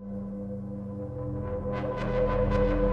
thank you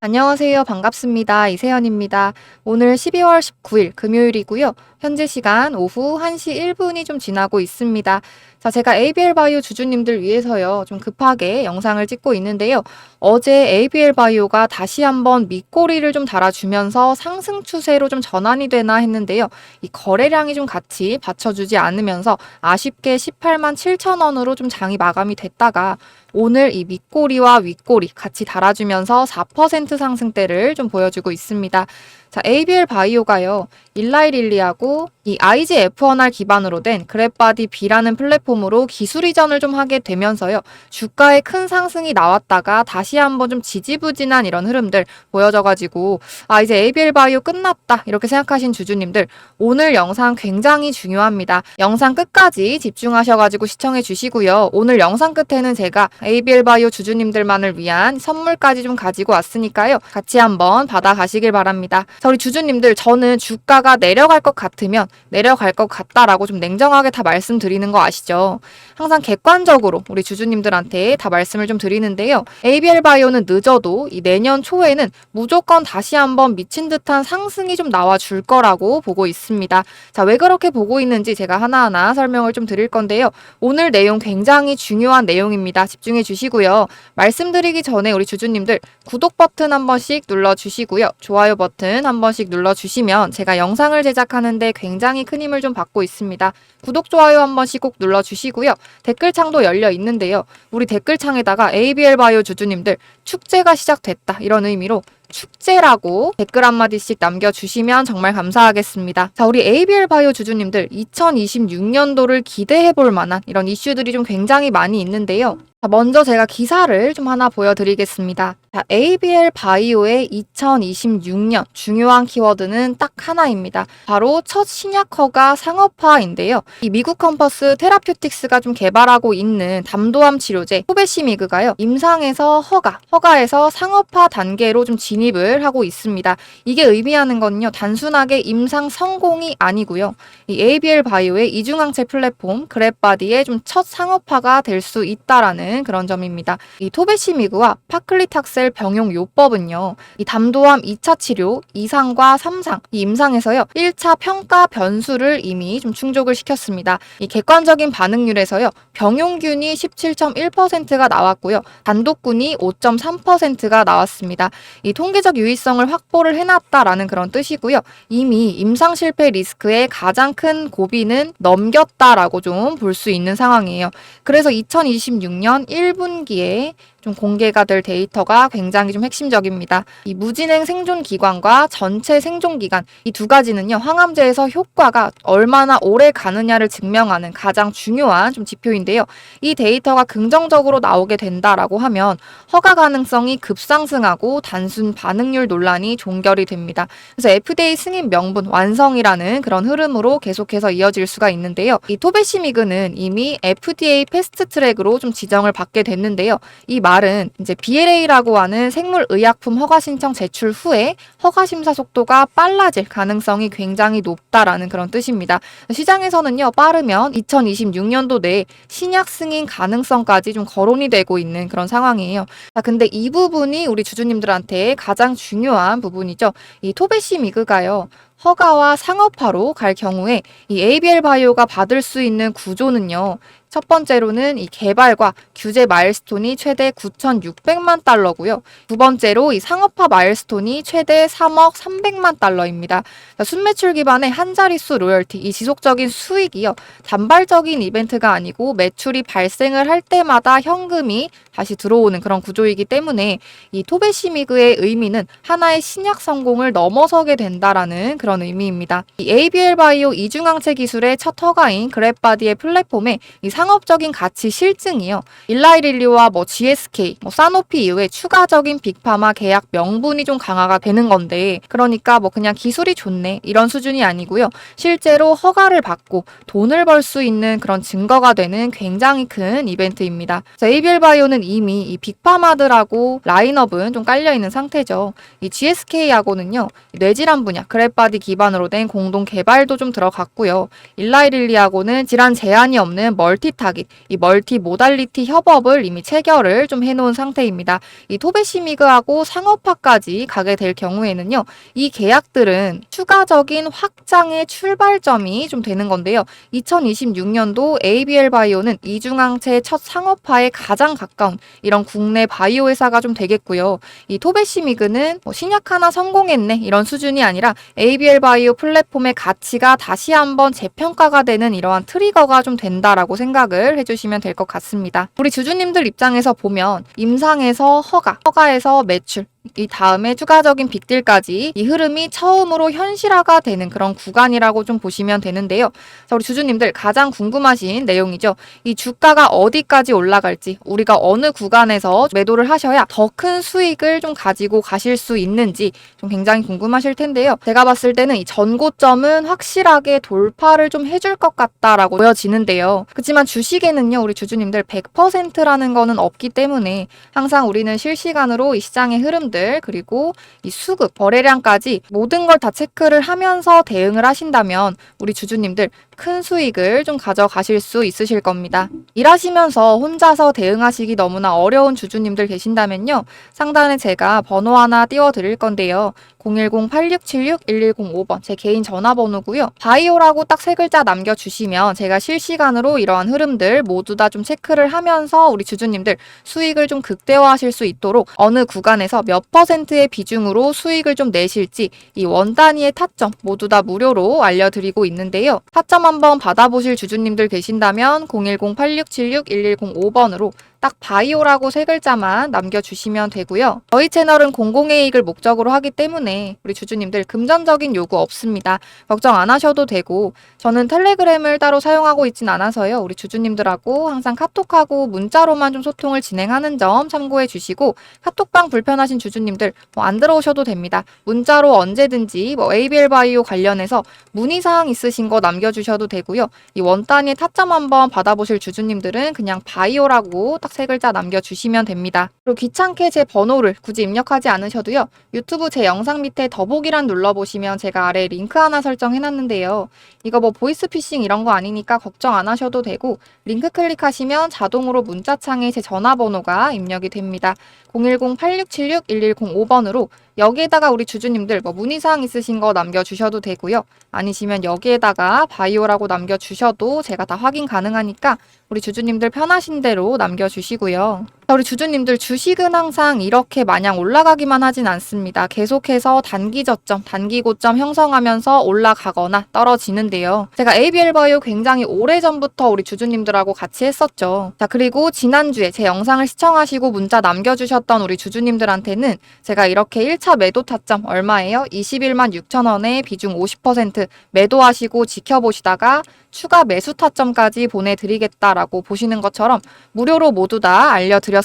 안녕하세요. 반갑습니다. 이세연입니다. 오늘 12월 19일 금요일이고요. 현재 시간 오후 1시 1분이 좀 지나고 있습니다. 자, 제가 ABL 바이오 주주님들 위해서요. 좀 급하게 영상을 찍고 있는데요. 어제 ABL 바이오가 다시 한번 밑꼬리를 좀 달아주면서 상승 추세로 좀 전환이 되나 했는데요. 이 거래량이 좀 같이 받쳐주지 않으면서 아쉽게 18만 7천 원으로 좀 장이 마감이 됐다가 오늘 이 밑꼬리와 윗꼬리 같이 달아주면서 4% 상승대를 좀 보여주고 있습니다. 자, ABL 바이오가요. 일라이릴리하고 이 IGF1R 기반으로 된 그랩바디 B라는 플랫폼으로 기술 이전을 좀 하게 되면서요. 주가에 큰 상승이 나왔다가 다시 한번 좀 지지부진한 이런 흐름들 보여져가지고 아 이제 ABL 바이오 끝났다 이렇게 생각하신 주주님들 오늘 영상 굉장히 중요합니다. 영상 끝까지 집중하셔가지고 시청해 주시고요. 오늘 영상 끝에는 제가 ABL 바이오 주주님들만을 위한 선물까지 좀 가지고 왔으니까요. 같이 한번 받아가시길 바랍니다. 자, 우리 주주님들 저는 주가가 내려갈 것 같으면 내려갈 것 같다라고 좀 냉정하게 다 말씀드리는 거 아시죠? 항상 객관적으로 우리 주주님들한테 다 말씀을 좀 드리는데요. ABL 바이오는 늦어도 이 내년 초에는 무조건 다시 한번 미친 듯한 상승이 좀 나와 줄 거라고 보고 있습니다. 자, 왜 그렇게 보고 있는지 제가 하나하나 설명을 좀 드릴 건데요. 오늘 내용 굉장히 중요한 내용입니다. 집중해 주시고요. 말씀드리기 전에 우리 주주님들 구독 버튼 한 번씩 눌러 주시고요. 좋아요 버튼 한 번씩 눌러 주시면 제가 영상을 제작하는데 굉장히 큰 힘을 좀 받고 있습니다. 구독, 좋아요 한 번씩 꼭 눌러 주시고요. 댓글창도 열려 있는데요. 우리 댓글창에다가 ABL 바이오 주주님들 축제가 시작됐다 이런 의미로 축제라고 댓글 한마디씩 남겨주시면 정말 감사하겠습니다. 자, 우리 ABL 바이오 주주님들 2026년도를 기대해 볼 만한 이런 이슈들이 좀 굉장히 많이 있는데요. 자, 먼저 제가 기사를 좀 하나 보여드리겠습니다. 자, ABL 바이오의 2026년 중요한 키워드는 딱 하나입니다. 바로 첫 신약 허가 상업화인데요. 이 미국 컴퍼스 테라퓨틱스가 좀 개발하고 있는 담도암 치료제 토베시미그가요. 임상에서 허가, 허가에서 상업화 단계로 좀 진입을 하고 있습니다. 이게 의미하는 건요. 단순하게 임상 성공이 아니고요. 이 ABL 바이오의 이중항체 플랫폼 그랩바디의 좀 첫 상업화가 될 수 있다라는 그런 점입니다. 이 토베시미그와 파클리탁셀 병용 요법은요. 이 담도암 2차 치료 2상과 3상, 이 임상에서요. 1차 평가 변수를 이미 좀 충족을 시켰습니다. 이 객관적인 반응률에서요. 병용균이 17.1%가 나왔고요. 단독군이 5.3%가 나왔습니다. 이 통계적 유의성을 확보를 해놨다라는 그런 뜻이고요. 이미 임상 실패 리스크의 가장 큰 고비는 넘겼다라고 좀 볼 수 있는 상황이에요. 그래서 2026년 1분기에 좀 공개가 될 데이터가 굉장히 좀 핵심적입니다. 이 무진행 생존 기간과 전체 생존 기간 이 두 가지는요 항암제에서 효과가 얼마나 오래 가느냐를 증명하는 가장 중요한 좀 지표인데요. 이 데이터가 긍정적으로 나오게 된다라고 하면 허가 가능성이 급상승하고 단순 반응률 논란이 종결이 됩니다. 그래서 FDA 승인 명분 완성이라는 그런 흐름으로 계속해서 이어질 수가 있는데요. 이 토베시미그는 이미 FDA 패스트 트랙으로 좀 지정을 받게 됐는데요. 이 말은 이제 BLA라고 하는 생물의약품 허가 신청 제출 후에 허가 심사 속도가 빨라질 가능성이 굉장히 높다라는 그런 뜻입니다. 시장에서는요 빠르면 2026년도 내에 신약 승인 가능성까지 좀 거론이 되고 있는 그런 상황이에요. 자, 근데 이 부분이 우리 주주님들한테 가장 중요한 부분이죠. 이 토베시 미그가요. 허가와 상업화로 갈 경우에 이 ABL 바이오가 받을 수 있는 구조는요. 첫 번째로는 이 개발과 규제 마일스톤이 최대 9,600만 달러고요. 두 번째로 이 상업화 마일스톤이 최대 3억 300만 달러입니다. 자, 순매출 기반의 한 자릿수 로열티, 이 지속적인 수익이요. 단발적인 이벤트가 아니고 매출이 발생을 할 때마다 현금이 다시 들어오는 그런 구조이기 때문에 이 토베시미그의 의미는 하나의 신약 성공을 넘어서게 된다라는 그런 의미입니다. 이 ABL 바이오 이중항체 기술의 첫 허가인 그랩바디의 플랫폼에 이 상업적인 가치 실증이요. 일라이릴리와 뭐 GSK, 뭐 사노피 이후에 추가적인 빅파마 계약 명분이 좀 강화가 되는 건데 그러니까 뭐 그냥 기술이 좋네 이런 수준이 아니고요. 실제로 허가를 받고 돈을 벌 수 있는 그런 증거가 되는 굉장히 큰 이벤트입니다. ABL 바이오는 이미 이 빅파마들하고 라인업은 좀 깔려 있는 상태죠. 이 GSK하고는요. 뇌질환 분야 그랩바디 가지 기반으로 된 공동 개발도 좀 들어갔고요. 일라이릴리하고는 질환 제한이 없는 멀티 타깃, 이 멀티 모달리티 협업을 이미 체결을 좀 해놓은 상태입니다. 이 토베시미그하고 상업화까지 가게 될 경우에는요, 이 계약들은 추가적인 확장의 출발점이 좀 되는 건데요. 2026년도 ABL 바이오는 이중항체 첫 상업화에 가장 가까운 이런 국내 바이오 회사가 좀 되겠고요. 이 토베시미그는 뭐 신약 하나 성공했네 이런 수준이 아니라 ABL 바이오 플랫폼의 가치가 다시 한번 재평가가 되는 이러한 트리거가 좀 된다라고 생각을 해주시면 될 것 같습니다. 우리 주주님들 입장에서 보면 임상에서 허가, 허가에서 매출, 이 다음에 추가적인 빅딜까지 이 흐름이 처음으로 현실화가 되는 그런 구간이라고 좀 보시면 되는데요. 자, 우리 주주님들 가장 궁금하신 내용이죠. 이 주가가 어디까지 올라갈지, 우리가 어느 구간에서 매도를 하셔야 더 큰 수익을 좀 가지고 가실 수 있는지 좀 굉장히 궁금하실 텐데요. 제가 봤을 때는 이 전고점은 확실하게 돌파를 좀 해줄 것 같다라고 보여지는데요. 그렇지만 주식에는요, 우리 주주님들 100%라는 거는 없기 때문에 항상 우리는 실시간으로 이 시장의 흐름들 그리고 이 수급, 거래량까지 모든 걸 다 체크를 하면서 대응을 하신다면 우리 주주님들 큰 수익을 좀 가져가실 수 있으실 겁니다. 일하시면서 혼자서 대응하시기 너무나 어려운 주주님들 계신다면요. 상단에 제가 번호 하나 띄워 드릴 건데요. 010-8676-1105번 제 개인 전화번호고요. 바이오라고 딱 세 글자 남겨주시면 제가 실시간으로 이러한 흐름들 모두 다 좀 체크를 하면서 우리 주주님들 수익을 좀 극대화하실 수 있도록 어느 구간에서 몇 퍼센트의 비중으로 수익을 좀 내실지 이 원 단위의 타점 모두 다 무료로 알려드리고 있는데요. 타점 한번 받아보실 주주님들 계신다면 010-8676-1105번으로 딱 바이오라고 세 글자만 남겨주시면 되고요. 저희 채널은 공공이익을 목적으로 하기 때문에 우리 주주님들 금전적인 요구 없습니다. 걱정 안 하셔도 되고 저는 텔레그램을 따로 사용하고 있진 않아서요. 우리 주주님들하고 항상 카톡하고 문자로만 좀 소통을 진행하는 점 참고해 주시고 카톡방 불편하신 주주님들 뭐 안 들어오셔도 됩니다. 문자로 언제든지 뭐 ABL 바이오 관련해서 문의사항 있으신 거 남겨주셔도 되고요. 이 원 단위의 타점 한번 받아보실 주주님들은 그냥 바이오라고 딱세 글자 남겨주시면 됩니다. 그리고 귀찮게 제 번호를 굳이 입력하지 않으셔도요. 유튜브 제 영상 밑에 더보기란 눌러보시면 제가 아래 링크 하나 설정해놨는데요. 이거 뭐 보이스피싱 이런 거 아니니까 걱정 안 하셔도 되고 링크 클릭하시면 자동으로 문자창에 제 전화번호가 입력이 됩니다. 010-8676-1105번으로 여기에다가 우리 주주님들 뭐 문의사항 있으신 거 남겨주셔도 되고요. 아니시면 여기에다가 바이오라고 남겨주셔도 제가 다 확인 가능하니까 우리 주주님들 편하신 대로 남겨주시고요. 자, 우리 주주님들 주식은 항상 이렇게 마냥 올라가기만 하진 않습니다. 계속해서 단기 저점, 단기 고점 형성하면서 올라가거나 떨어지는데요. 제가 ABL 바이오 굉장히 오래전부터 우리 주주님들하고 같이 했었죠. 자, 그리고 지난주에 제 영상을 시청하시고 문자 남겨주셨던 우리 주주님들한테는 제가 이렇게 1차 매도 타점 얼마예요? 21만 6천 원에 비중 50% 매도하시고 지켜보시다가 추가 매수 타점까지 보내드리겠다라고 보시는 것처럼 무료로 모두 다 알려드렸습니다.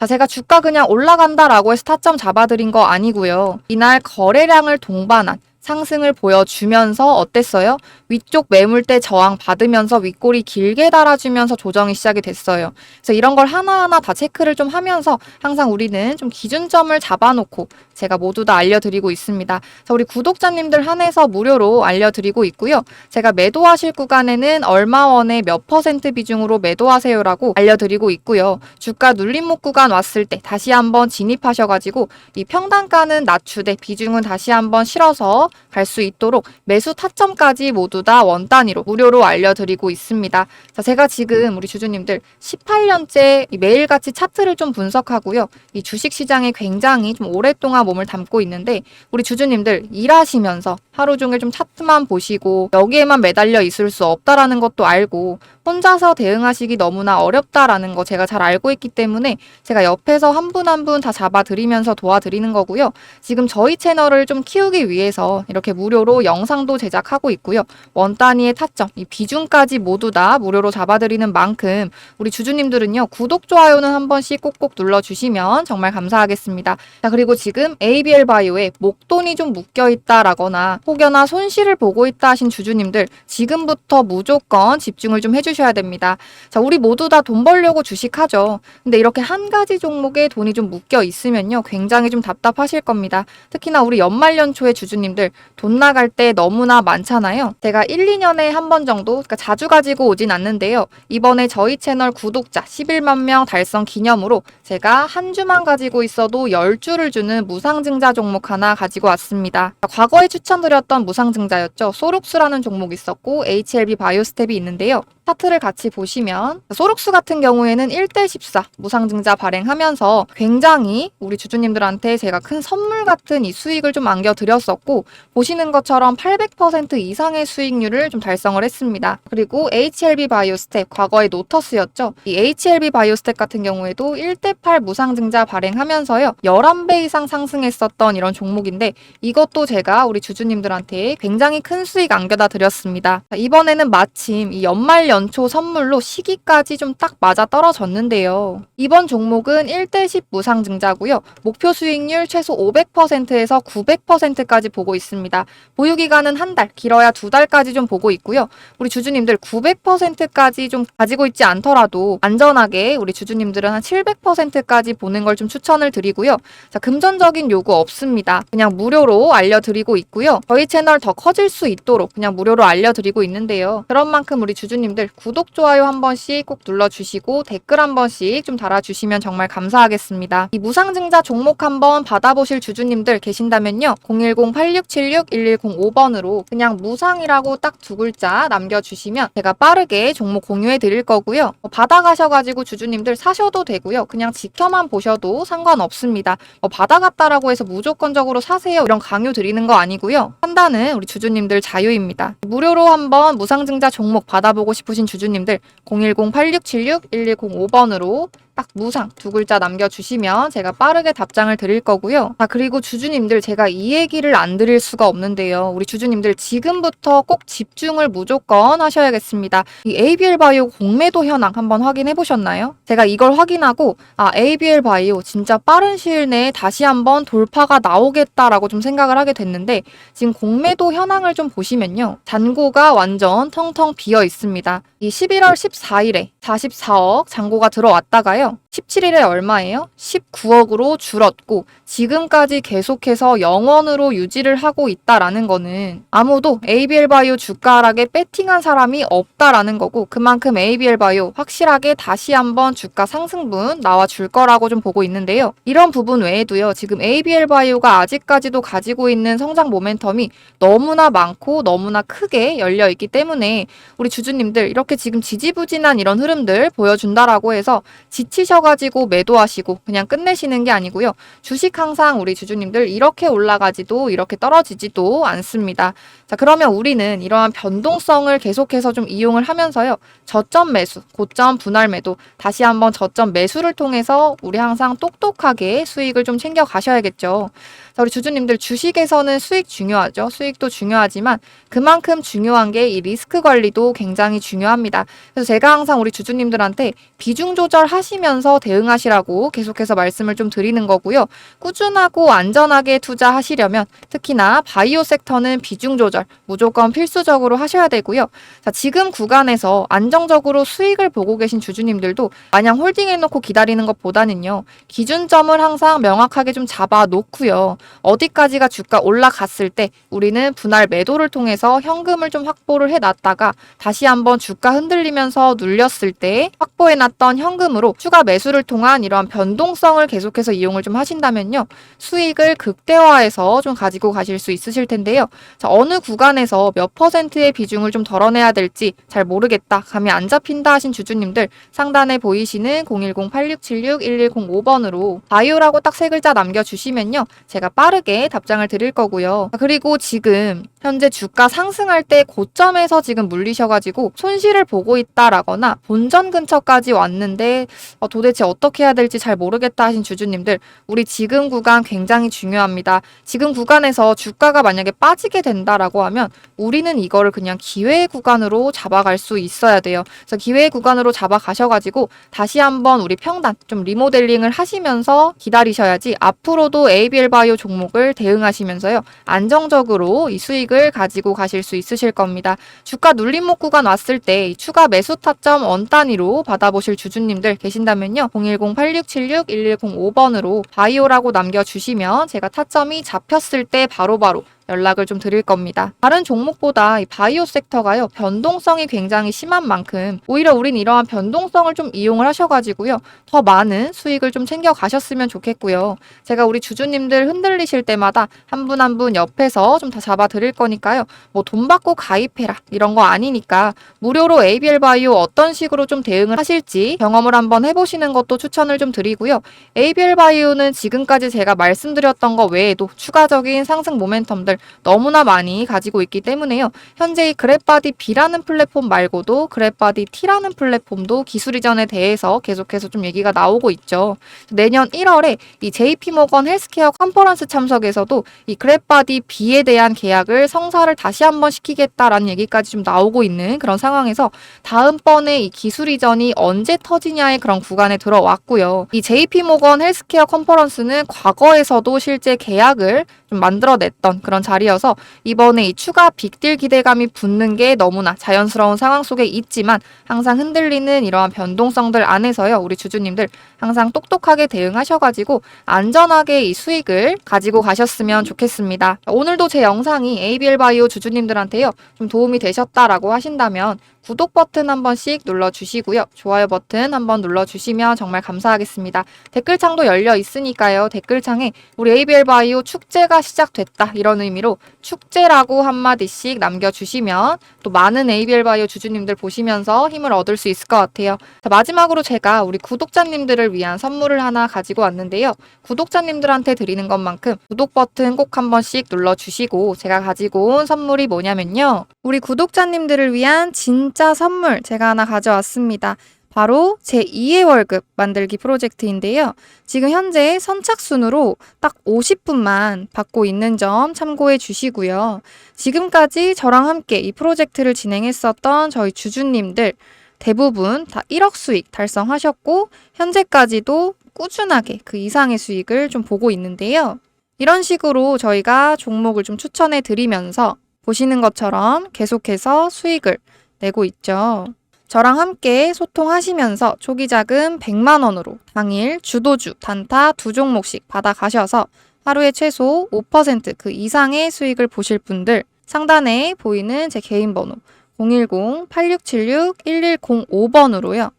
자, 제가 주가 그냥 올라간다라고 해서 타점 잡아드린 거 아니고요. 이날 거래량을 동반한 상승을 보여주면서 어땠어요? 위쪽 매물대 저항 받으면서 윗골이 길게 달아주면서 조정이 시작이 됐어요. 그래서 이런 걸 하나하나 다 체크를 좀 하면서 항상 우리는 좀 기준점을 잡아놓고 제가 모두 다 알려드리고 있습니다. 자, 우리 구독자님들 한해서 무료로 알려드리고 있고요. 제가 매도하실 구간에는 얼마 원에 몇 퍼센트 비중으로 매도하세요라고 알려드리고 있고요. 주가 눌림목 구간 왔을 때 다시 한번 진입하셔가지고 이 평단가는 낮추되 비중은 다시 한번 실어서 갈 수 있도록 매수 타점까지 모두 다 원 단위로 무료로 알려드리고 있습니다. 자, 제가 지금 우리 주주님들 18년째 매일같이 차트를 좀 분석하고요. 이 주식 시장에 굉장히 좀 오랫동안 몸을 담고 있는데 우리 주주님들 일하시면서 하루 종일 좀 차트만 보시고 여기에만 매달려 있을 수 없다라는 것도 알고 혼자서 대응하시기 너무나 어렵다라는 거 제가 잘 알고 있기 때문에 제가 옆에서 한 분 한 분 다 잡아드리면서 도와드리는 거고요. 지금 저희 채널을 좀 키우기 위해서 이렇게 무료로 영상도 제작하고 있고요. 원 단위의 타점, 이 비중까지 모두 다 무료로 잡아드리는 만큼 우리 주주님들은요. 구독, 좋아요는 한 번씩 꼭꼭 눌러주시면 정말 감사하겠습니다. 자, 그리고 지금 ABL 바이오에 목돈이 좀 묶여 있다라거나 혹여나 손실을 보고 있다 하신 주주님들 지금부터 무조건 집중을 좀 해주시면 해주셔야 됩니다. 자, 우리 모두 다 돈 벌려고 주식하죠. 근데 이렇게 한 가지 종목에 돈이 좀 묶여 있으면요. 굉장히 좀 답답하실 겁니다. 특히나 우리 연말 연초에 주주님들 돈 나갈 때 너무나 많잖아요. 제가 1, 2년에 한 번 정도, 그러니까 자주 가지고 오진 않는데요. 이번에 저희 채널 구독자 11만 명 달성 기념으로 제가 한 주만 가지고 있어도 10주를 주는 무상증자 종목 하나 가지고 왔습니다. 과거에 추천드렸던 무상증자였죠. 소룩스라는 종목 있었고 HLB 바이오스텝이 있는데요. 를 같이 보시면 소룩스 같은 경우에는 1대 14 무상증자 발행하면서 굉장히 우리 주주님들한테 제가 큰 선물 같은 이 수익을 좀 안겨드렸었고 보시는 것처럼 800% 이상의 수익률을 좀 달성을 했습니다. 그리고 HLB 바이오스텝 과거의 노터스였죠. 이 HLB 바이오스텝 같은 경우에도 1대 8 무상증자 발행하면서요. 11배 이상 상승했었던 이런 종목인데 이것도 제가 우리 주주님들한테 굉장히 큰 수익 안겨다 드렸습니다. 자, 이번에는 마침 이 연말 연초 선물로 시기까지 좀 딱 맞아 떨어졌는데요. 이번 종목은 1대 10 무상증자고요. 목표 수익률 최소 500%에서 900%까지 보고 있습니다. 보유 기간은 한 달, 길어야 두 달까지 좀 보고 있고요. 우리 주주님들 900%까지 좀 가지고 있지 않더라도 안전하게 우리 주주님들은 한 700%까지 보는 걸 좀 추천을 드리고요. 자, 금전적인 요구 없습니다. 그냥 무료로 알려드리고 있고요. 저희 채널 더 커질 수 있도록 그냥 무료로 알려드리고 있는데요. 그런 만큼 우리 주주님들 구독, 좋아요 한 번씩 꼭 눌러주시고 댓글 한 번씩 좀 달아주시면 정말 감사하겠습니다. 이 무상증자 종목 한번 받아보실 주주님들 계신다면요. 010-8676-1105번으로 그냥 무상이라고 딱 두 글자 남겨주시면 제가 빠르게 종목 공유해 드릴 거고요. 어, 받아가셔가지고 주주님들 사셔도 되고요. 그냥 지켜만 보셔도 상관없습니다. 뭐 받아갔다라고 해서 무조건적으로 사세요 이런 강요 드리는 거 아니고요. 판단은 우리 주주님들 자유입니다. 무료로 한번 무상증자 종목 받아보고 싶으신 주주님들 010-8676-1105번으로 딱 무상 두 글자 남겨주시면 제가 빠르게 답장을 드릴 거고요. 아, 그리고 주주님들 제가 이 얘기를 안 드릴 수가 없는데요. 우리 주주님들 지금부터 꼭 집중을 무조건 하셔야겠습니다. 이 ABL 바이오 공매도 현황 한번 확인해 보셨나요? 제가 이걸 확인하고 아, ABL 바이오 진짜 빠른 시일 내에 다시 한번 돌파가 나오겠다라고 좀 생각을 하게 됐는데 지금 공매도 현황을 좀 보시면요. 잔고가 완전 텅텅 비어 있습니다. 이 11월 14일에 44억 잔고가 들어왔다가요. 있어요. 17일에 얼마예요? 19억으로 줄었고 지금까지 계속해서 영원으로 유지를 하고 있다라는 거는 아무도 ABL 바이오 주가 하락에 배팅한 사람이 없다라는 거고 그만큼 ABL 바이오 확실하게 다시 한번 주가 상승분 나와 줄 거라고 좀 보고 있는데요. 이런 부분 외에도요. 지금 ABL 바이오가 아직까지도 가지고 있는 성장 모멘텀이 너무나 많고 너무나 크게 열려 있기 때문에 우리 주주님들 이렇게 지금 지지부진한 이런 흐름들 보여준다라고 해서 지치셔 가지고 매도하시고 그냥 끝내시는 게 아니고요. 주식 항상 우리 주주님들 이렇게 올라가지도 이렇게 떨어지지도 않습니다. 자, 그러면 우리는 이러한 변동성을 계속해서 좀 이용을 하면서요. 저점 매수, 고점 분할 매도, 다시 한번 저점 매수를 통해서 우리 항상 똑똑하게 수익을 좀 챙겨 가셔야겠죠. 자, 우리 주주님들 주식에서는 수익 중요하죠. 수익도 중요하지만 그만큼 중요한 게 이 리스크 관리도 굉장히 중요합니다. 그래서 제가 항상 우리 주주님들한테 비중 조절하시면서 대응하시라고 계속해서 말씀을 좀 드리는 거고요. 꾸준하고 안전하게 투자하시려면 특히나 바이오 섹터는 비중 조절 무조건 필수적으로 하셔야 되고요. 자, 지금 구간에서 안정적으로 수익을 보고 계신 주주님들도 마냥 홀딩해 놓고 기다리는 것보다는요. 기준점을 항상 명확하게 좀 잡아 놓고요. 어디까지가 주가 올라갔을 때 우리는 분할 매도를 통해서 현금을 좀 확보를 해 놨다가 다시 한번 주가 흔들리면서 눌렸을 때 확보해 놨던 현금으로 추가 매수를 통한 이러한 변동성을 계속해서 이용을 좀 하신다면요. 수익을 극대화해서 좀 가지고 가실 수 있으실 텐데요. 자, 어느 구간에서 몇 퍼센트의 비중을 좀 덜어내야 될지 잘 모르겠다. 감이 안 잡힌다 하신 주주님들 상단에 보이시는 010-8676-1105번으로 바이오라고 딱 세 글자 남겨주시면요. 제가 빠르게 답장을 드릴 거고요. 아, 그리고 지금 현재 주가 상승할 때 고점에서 지금 물리셔가지고 손실을 보고 있다라거나 본전 근처까지 왔는데 어, 도대체 어떻게 해야 될지 잘 모르겠다 하신 주주님들 우리 지금 구간 굉장히 중요합니다. 지금 구간에서 주가가 만약에 빠지게 된다라고 하면 우리는 이거를 그냥 기회 구간으로 잡아갈 수 있어야 돼요. 그래서 기회 구간으로 잡아가셔가지고 다시 한번 우리 평단 좀 리모델링을 하시면서 기다리셔야지 앞으로도 ABL 바이오 종목을 대응하시면서요. 안정적으로 이 수익을 가지고 가실 수 있으실 겁니다. 주가 눌림목 구간 왔을 때이 추가 매수 타점 원 단위로 받아보실 주주님들 계신다면요. 010-8676-1105번으로 바이오라고 남겨주시면 제가 타점이 잡혔을 때 바로바로 연락을 좀 드릴 겁니다. 다른 종목보다 이 바이오 섹터가요, 변동성이 굉장히 심한 만큼, 오히려 우린 이러한 변동성을 좀 이용을 하셔가지고요, 더 많은 수익을 좀 챙겨 가셨으면 좋겠고요. 제가 우리 주주님들 흔들리실 때마다 한 분 한 분 옆에서 좀 다 잡아 드릴 거니까요, 뭐 돈 받고 가입해라, 이런 거 아니니까, 무료로 ABL 바이오 어떤 식으로 좀 대응을 하실지 경험을 한번 해보시는 것도 추천을 좀 드리고요. ABL 바이오는 지금까지 제가 말씀드렸던 거 외에도 추가적인 상승 모멘텀들 너무나 많이 가지고 있기 때문에요. 현재 이 그랩바디 B라는 플랫폼 말고도 그랩바디 T라는 플랫폼도 기술 이전에 대해서 계속해서 좀 얘기가 나오고 있죠. 내년 1월에 이 JP모건 헬스케어 컨퍼런스 참석에서도 이 그랩바디 B에 대한 계약을 성사를 다시 한번 시키겠다라는 얘기까지 좀 나오고 있는 그런 상황에서 다음번에 이 기술 이전이 언제 터지냐의 그런 구간에 들어왔고요. 이 JP모건 헬스케어 컨퍼런스는 과거에서도 실제 계약을 좀 만들어냈던 그런 자리여서 이번에 이 추가 빅딜 기대감이 붙는 게 너무나 자연스러운 상황 속에 있지만 항상 흔들리는 이러한 변동성들 안에서요. 우리 주주님들 항상 똑똑하게 대응하셔가지고 안전하게 이 수익을 가지고 가셨으면 좋겠습니다. 오늘도 제 영상이 ABL 바이오 주주님들한테요. 좀 도움이 되셨다라고 하신다면 구독 버튼 한 번씩 눌러주시고요. 좋아요 버튼 한번 눌러주시면 정말 감사하겠습니다. 댓글창도 열려 있으니까요. 댓글창에 우리 ABL 바이오 축제가 시작됐다 이런 의미로 축제라고 한마디씩 남겨주시면 또 많은 ABL 바이오 주주님들 보시면서 힘을 얻을 수 있을 것 같아요. 자, 마지막으로 제가 우리 구독자님들을 위한 선물을 하나 가지고 왔는데요. 구독자님들한테 드리는 것만큼 구독 버튼 꼭 한 번씩 눌러주시고 제가 가지고 온 선물이 뭐냐면요. 우리 구독자님들을 위한 진짜 선물 제가 하나 가져왔습니다. 바로 제 2의 월급 만들기 프로젝트인데요. 지금 현재 선착순으로 딱 50분만 받고 있는 점 참고해 주시고요. 지금까지 저랑 함께 이 프로젝트를 진행했었던 저희 주주님들 대부분 다 1억 수익 달성하셨고 현재까지도 꾸준하게 그 이상의 수익을 좀 보고 있는데요. 이런 식으로 저희가 종목을 좀 추천해 드리면서 보시는 것처럼 계속해서 수익을 내고 있죠. 저랑 함께 소통하시면서 초기 자금 100만 원으로 당일 주도주, 단타 두 종목씩 받아 가셔서 하루에 최소 5%그 이상의 수익을 보실 분들 상단에 보이는 제 개인 번호 010-8676-1105번으로요.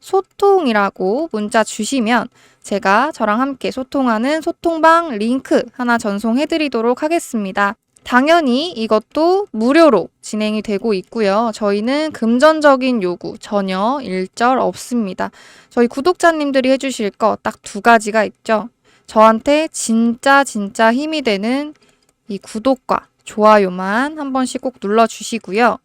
소통이라고 문자 주시면 제가 저랑 함께 소통하는 소통방 링크 하나 전송해 드리도록 하겠습니다. 당연히 이것도 무료로 진행이 되고 있고요. 저희는 금전적인 요구 전혀 일절 없습니다. 저희 구독자님들이 해주실 거 딱 두 가지가 있죠. 저한테 진짜 진짜 힘이 되는 이 구독과 좋아요만 한 번씩 꼭 눌러주시고요.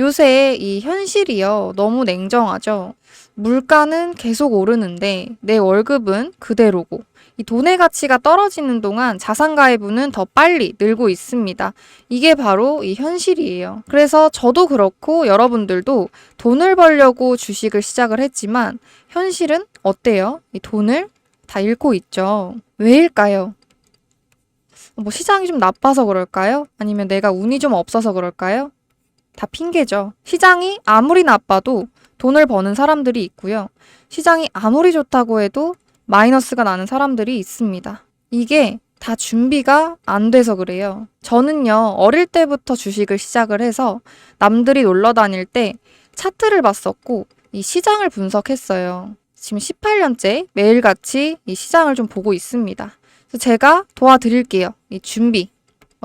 요새 이 현실이요. 너무 냉정하죠. 물가는 계속 오르는데 내 월급은 그대로고 이 돈의 가치가 떨어지는 동안 자산가액부는 더 빨리 늘고 있습니다. 이게 바로 이 현실이에요. 그래서 저도 그렇고 여러분들도 돈을 벌려고 주식을 시작을 했지만 현실은 어때요? 이 돈을 다 잃고 있죠. 왜일까요? 뭐 시장이 좀 나빠서 그럴까요? 아니면 내가 운이 좀 없어서 그럴까요? 다 핑계죠. 시장이 아무리 나빠도 돈을 버는 사람들이 있고요. 시장이 아무리 좋다고 해도 마이너스가 나는 사람들이 있습니다. 이게 다 준비가 안 돼서 그래요. 저는요, 어릴 때부터 주식을 시작을 해서 남들이 놀러 다닐 때 차트를 봤었고, 이 시장을 분석했어요. 지금 18년째 매일같이 이 시장을 좀 보고 있습니다. 그래서 제가 도와드릴게요. 이 준비.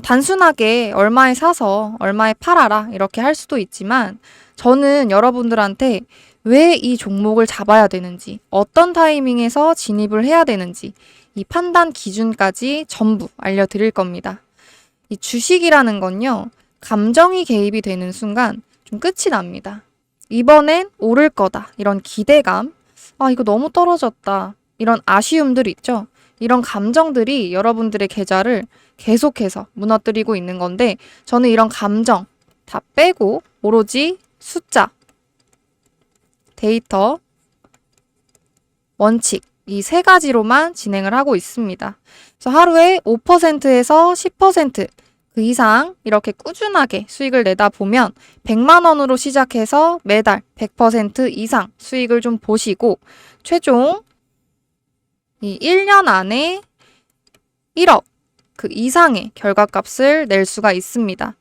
단순하게 얼마에 사서 얼마에 팔아라 이렇게 할 수도 있지만 저는 여러분들한테 왜 이 종목을 잡아야 되는지, 어떤 타이밍에서 진입을 해야 되는지, 이 판단 기준까지 전부 알려드릴 겁니다. 이 주식이라는 건요, 감정이 개입이 되는 순간 좀 끝이 납니다. 이번엔 오를 거다. 이런 기대감. 아, 이거 너무 떨어졌다. 이런 아쉬움들 있죠? 이런 감정들이 여러분들의 계좌를 계속해서 무너뜨리고 있는 건데, 저는 이런 감정 다 빼고 오로지 숫자, 데이터, 원칙 이 세 가지로만 진행을 하고 있습니다. 그래서 하루에 5%에서 10%그 이상 이렇게 꾸준하게 수익을 내다 보면 100만 원으로 시작해서 매달 100% 이상 수익을 좀 보시고 최종 이 1년 안에 1억 그 이상의 결과값을 낼 수가 있습니다.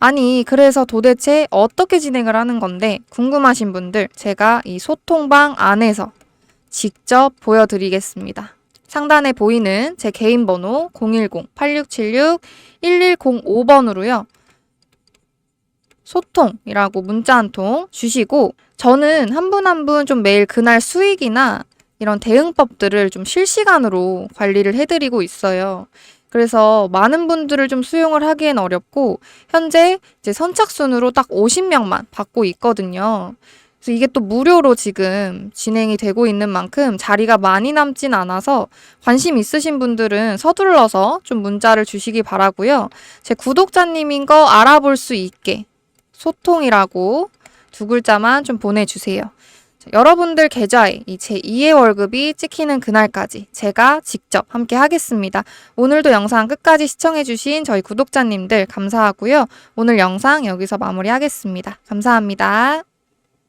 아니, 그래서 도대체 어떻게 진행을 하는 건데 궁금하신 분들 제가 이 소통방 안에서 직접 보여드리겠습니다. 상단에 보이는 제 개인 번호 010-8676-1105번으로요. 소통이라고 문자 한 통 주시고 저는 한 분 한 분 좀 매일 그날 수익이나 이런 대응법들을 좀 실시간으로 관리를 해드리고 있어요. 그래서 많은 분들을 좀 수용을 하기엔 어렵고 현재 이제 선착순으로 딱 50명만 받고 있거든요. 그래서 이게 또 무료로 지금 진행이 되고 있는 만큼 자리가 많이 남진 않아서 관심 있으신 분들은 서둘러서 좀 문자를 주시기 바라고요. 제 구독자님인 거 알아볼 수 있게 소통이라고 두 글자만 좀 보내주세요. 자, 여러분들 계좌에 이 제 2의 월급이 찍히는 그날까지 제가 직접 함께 하겠습니다. 오늘도 영상 끝까지 시청해주신 저희 구독자님들 감사하고요. 오늘 영상 여기서 마무리하겠습니다. 감사합니다.